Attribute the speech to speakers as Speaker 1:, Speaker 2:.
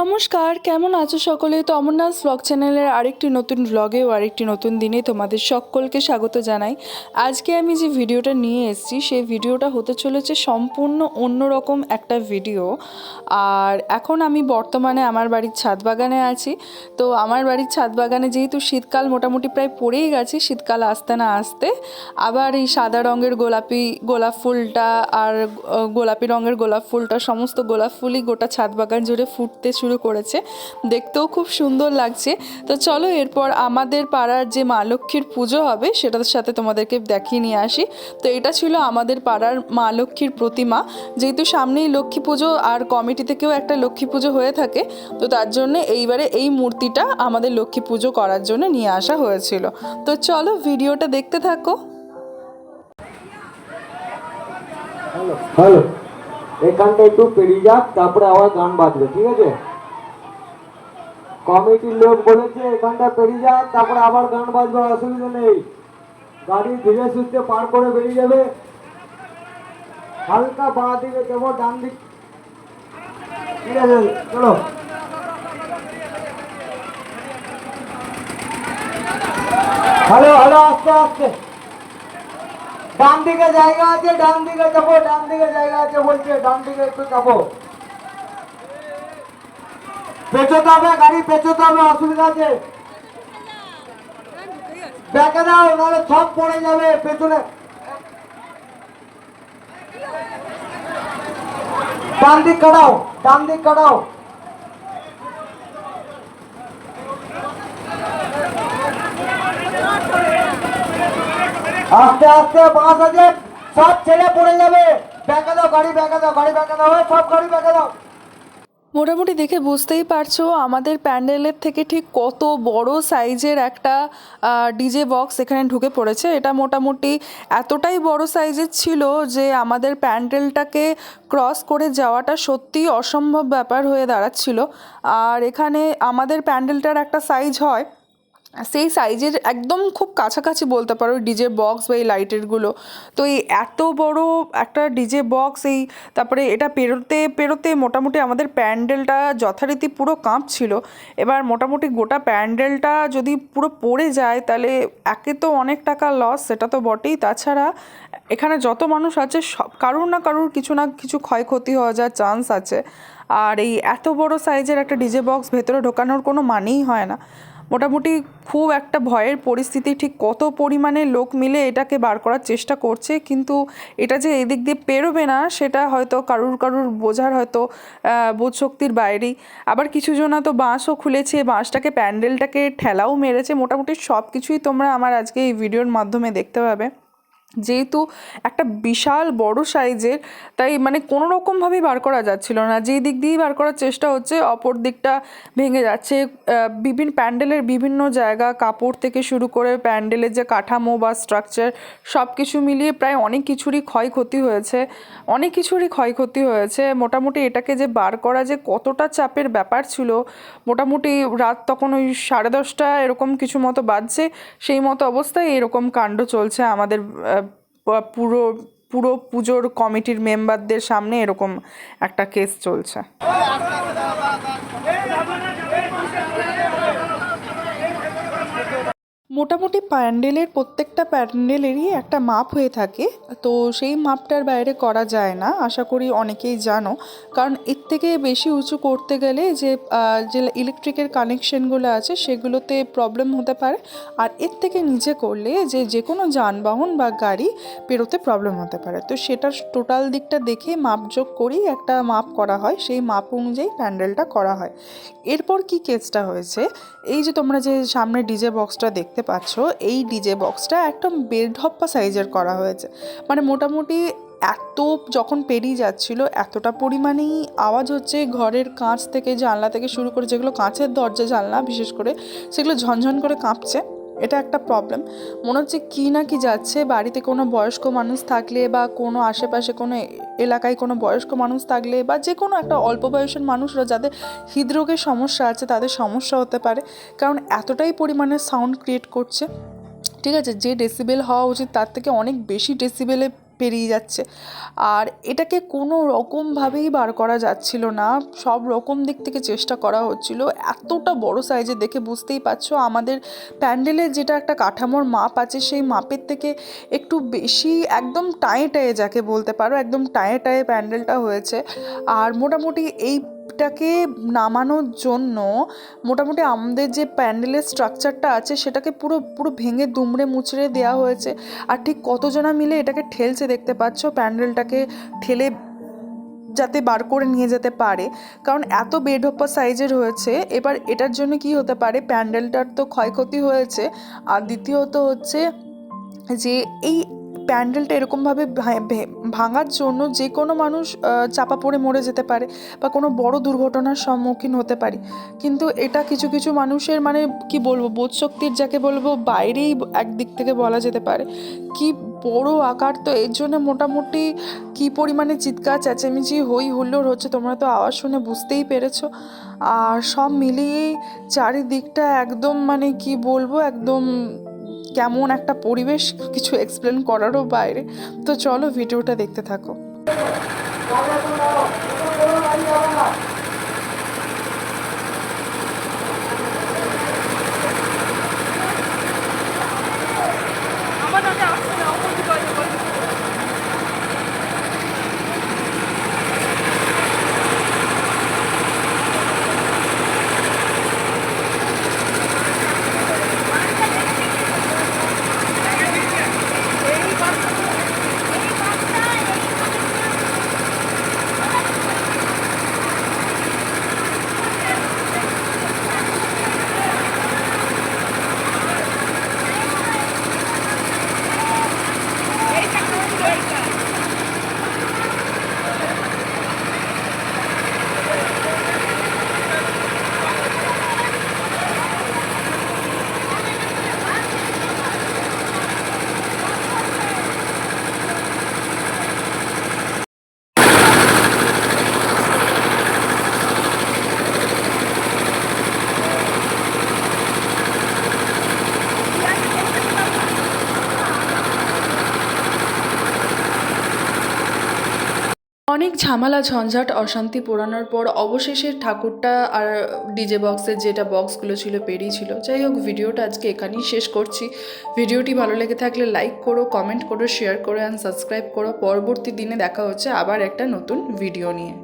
Speaker 1: নমস্কার, কেমন আছো সকলে? তো অমরনাথ ব্লগ চ্যানেলের আরেকটি নতুন ব্লগে ও আরেকটি নতুন দিনে তোমাদের সকলকে স্বাগত জানাই। আজকে আমি যে ভিডিওটা নিয়ে এসেছি, সেই ভিডিওটা হতে চলেছে সম্পূর্ণ অন্যরকম একটা ভিডিও। আর এখন আমি বর্তমানে আমার বাড়ির ছাদ বাগানে আছি। তো আমার বাড়ির ছাদ বাগানে যেহেতু শীতকাল মোটামুটি প্রায় পড়েই গেছে, শীতকাল আসতে না আসতে, আবার এই সাদা রঙের গোলাপি, গোলাপ ফুলটা আর গোলাপি রঙের গোলাপ ফুলটা, সমস্ত গোলাপ ফুলই গোটা ছাদ বাগান জুড়ে ফুটতে শুরু করেছে। দেখতেও খুব সুন্দর লাগছে। তো চলো এরপর আমাদের পাড়ার যে মা লক্ষ্মীর পুজো হবে, সেটার সাথে তোমাদেরকে দেখিয়ে নিয়ে আসি। তো এটা ছিল আমাদের পাড়ার মা লক্ষ্মীর প্রতিমা। যেহেতু সামনেই লক্ষ্মী পুজো আর কমিটি থেকেও একটা লক্ষ্মী পুজো হয়ে থাকে, তো তার জন্য এইবারে এই মূর্তিটা আমাদের লক্ষ্মী পুজো করার জন্য নিয়ে আসা হয়েছিল। তো চলো ভিডিওটা দেখতে থাকো।
Speaker 2: হ্যালো এখানটা একটু পেরিয়ে যাক, তারপরে আবার গান বাজবে, ঠিক আছে? কমিটির লোক বলেছে, এখানটা পেরিয়ে যাক তারপরে আবার গান বাজবে, অসুবিধা নেই। গাড়ি ধীরে সুস্থে পার করে বেরিয়ে যাবে। হালকা বাঁ দিকে দেবো ডান দিক। ঠিক আছে, চলো। হ্যালো হ্যালো, আস্তে আস্তে। ডান দিকে জায়গা আছে, ডান দিকে যাব, ডান দিকে জায়গা আছে বলছে, ডান দিকে একটু যাব। পেছোতে হবে, গাড়ি পেছোতে হবে, অসুবিধা আছে। ব্যাকে দাও, নাহলে সব পড়ে যাবে পেছনে। ডান দিক কাটাও, ডান দিক কাটাও। আস্তে আস্তে বাস আছে, সব ছেড়ে পড়ে যাবে। ব্যাকে দাও, গাড়ি ব্যাকে দাও, গাড়ি ব্যাকে দাও, সব গাড়ি ব্যাকে দাও।
Speaker 1: মোটামুটি দেখে বুঝতেই পারছ আমাদের প্যান্ডেলের থেকে ঠিক কত বড় সাইজের একটা ডিজে বক্স এখানে ঢুকে পড়েছে। এটা মোটামুটি এতটাই বড় সাইজের ছিল যে আমাদের প্যান্ডেলটাকে ক্রস করে যাওয়াটা সত্যিই অসম্ভব ব্যাপার হয়ে দাঁড়াচ্ছিল। আর এখানে আমাদের প্যান্ডেলটার একটা সাইজ হয় সেই সাইজের একদম খুব কাছাকাছি বলতে পারো ডিজে বক্স বা এই লাইটেরগুলো তো এই এত বড় একটা ডিজে বক্স এই তারপরে এটা পেরোতে পেরোতে মোটামুটি আমাদের প্যান্ডেলটা যথারীতি পুরো কাঁপছিল। এবার মোটামুটি গোটা প্যান্ডেলটা যদি পুরো পড়ে যায়, তাহলে একে তো অনেক টাকা লস সেটা তো বটেই। তাছাড়া এখানে যত মানুষ আছে, সব, কারুর না কারুর কিছু না কিছু ক্ষয়ক্ষতি হওয়া যাওয়ার চান্স আছে। আর এই এত বড় সাইজের একটা ডিজে বক্স ভেতরে ঢোকানোর কোনো মানেই হয় না। মোটামুটি খুব একটা ভয়ের পরিস্থিতি, ঠিক কত পরিমাণে লোক মিলে এটাকে বার করার চেষ্টা করছে, কিন্তু এটা যে এদিক দিয়ে পেরোবে না, সেটা হয়তো কারুর কারুর বোঝার হয়তো বোধশক্তির বোধ শক্তির বাইরেই। আবার কিছু জনা তো বাঁশও খুলেছে, বাঁশটাকে, প্যান্ডেলটাকে ঠেলাও মেরেছে। মোটামুটি সব কিছুই তোমরা আমার আজকে এই ভিডিওর মাধ্যমে দেখতে পাবে। যেহেতু একটা বিশাল বড় সাইজের, তাই মানে কোনো রকমভাবেই বার করা যাচ্ছিল না। যেই দিক দিয়েই বার করার চেষ্টা হচ্ছে, অপর দিকটা ভেঙে যাচ্ছে। বিভিন্ন প্যান্ডেলের বিভিন্ন জায়গা, কাপড় থেকে শুরু করে প্যান্ডেলের যে কাঠামো বা স্ট্রাকচার সব কিছু মিলিয়ে প্রায় অনেক কিছুরই ক্ষয়ক্ষতি হয়েছে। অনেক কিছুরই ক্ষয়ক্ষতি হয়েছে। মোটামুটি এটাকে যে বার করা যে কতটা চাপের ব্যাপার ছিল, মোটামুটি রাত তখন ওই সাড়ে দশটা এরকম কিছু মতো বাজছে, সেই মতো অবস্থায় এরকম কাণ্ড চলছে আমাদের পুরো পুরো পুজোর কমিটির মেম্বারদের সামনে এরকম একটা কেস চলছে। মোটামুটি প্যান্ডেলের প্রত্যেকটা প্যান্ডেলেরই একটা মাপ হয়ে থাকে। তো সেই মাপটার বাইরে করা যায় না, আশা করি অনেকেই জানো। কারণ এর থেকে বেশি উঁচু করতে গেলে যে যে ইলেকট্রিকের কানেকশনগুলো আছে, সেগুলোতে প্রবলেম হতে পারে। আর এর থেকে নিচে করলে যে যে কোনো যানবাহন বা গাড়ি পেরোতে প্রবলেম হতে পারে। তো সেটার টোটাল দিকটা দেখে মাপযোগ করেই একটা মাপ করা হয়। সেই মাপ অনুযায়ী প্যান্ডেলটা করা হয়। এরপর কি কেসটা হয়েছে? এই যে তোমরা যে সামনে ডিজে বক্সটা দেখতে পাচ্ছ, এই ডিজে বক্সটা একদম বেঢপ্পা সাইজের করা হয়েছে। মানে মোটামুটি এত যখন পেরিয়ে যাচ্ছিল, এতটা পরিমাণেই আওয়াজ হচ্ছে ঘরের কাঁচ থেকে জানলা থেকে শুরু করে যেগুলো কাঁচের দরজা জানলা বিশেষ করে, সেগুলো ঝনঝন করে কাঁপছে। এটা একটা প্রবলেম মনে হচ্ছে কী না কি যাচ্ছে, বাড়িতে কোনো বয়স্ক মানুষ থাকলে বা কোনো আশেপাশে কোনো এলাকায় কোনো বয়স্ক মানুষ থাকলে বা যে কোনো একটা অল্প বয়সের মানুষরা যাদের হৃদরোগের সমস্যা আছে তাদের সমস্যা হতে পারে। কারণ এতটাই পরিমাণে সাউন্ড ক্রিয়েট করছে। ঠিক আছে, যে ডেসিবেল হওয়া উচিত তার থেকে অনেক বেশি ডেসিবেলে পেরিয়ে যাচ্ছে। আর এটাকে কোনো রকমভাবেই বার করা যাচ্ছিল না। সব রকম দিক থেকে চেষ্টা করা হচ্ছিল। এতটা বড় সাইজে দেখে বুঝতেই পারছ, আমাদের প্যান্ডেলের যেটা একটা কাঠামোর মাপ আছে, সেই মাপের থেকে একটু বেশি একদম টায়ে টায়ে যাকে বলতে পারো, একদম টায়ে টায়ে প্যান্ডেলটা হয়েছে। আর মোটামুটি এইটাকে নামানোর জন্য মোটামুটি আমাদের যে প্যান্ডেলের স্ট্রাকচারটা আছে সেটাকে পুরো পুরো ভেঙে দুমড়ে মুচড়ে দেওয়া হয়েছে। আর ঠিক কতজনা মিলে এটাকে ঠেলছে দেখতে পাচ্ছ? প্যান্ডেলটাকে ঠেলে যাতে বার করে নিয়ে যেতে পারে। কারণ এত বেঢপ্পা সাইজের হয়েছে এবার এটার জন্য কি হতে পারে? প্যান্ডেলটার তো ক্ষয়ক্ষতি হয়েছে। আর দ্বিতীয়ত হচ্ছে যে এই প্যান্ডেলটা এরকমভাবে ভাঙার জন্য যে কোনো মানুষ চাপা পড়ে মরে যেতে পারে বা কোনো বড় দুর্ঘটনার সম্মুখীন হতে পারি। কিন্তু এটা কিছু কিছু মানুষের মানে কি বলব, বোধশক্তির যাকে বলব, বাইরেই একদিক থেকে বলা যেতে পারে। কি বড় আকার তো, এর জন্য মোটামুটি কি পরিমাণে চিৎকার, চেঁচামেচি হই হুল্লোড় হচ্ছে তোমরা তো আওয়াজ শুনে বুঝতেই পেরেছ। আর সব মিলিয়েই চারিদিকটা একদম মানে কি বলব, একদম কেমন একটা পরিবেশ কিছু এক্সপ্লেন করারও বাইরে। তো চলো ভিডিওটা দেখতে থাকো। অনেক ঝামেলা, ঝঞ্ঝাট, অশান্তি পোড়ানোর পর অবশেষে ঠাকুরটা আর ডিজে বক্সের যেটা বক্সগুলো ছিল পেরিয়েছিল যাই হোক, ভিডিওটা আজকে এখানেই শেষ করছি। ভিডিওটি ভালো লেগে থাকলে লাইক করো কমেন্ট করো শেয়ার করো অ্যান্ড সাবস্ক্রাইব করো। পরবর্তী দিনে দেখা হচ্ছে আবার একটা নতুন ভিডিও নিয়ে।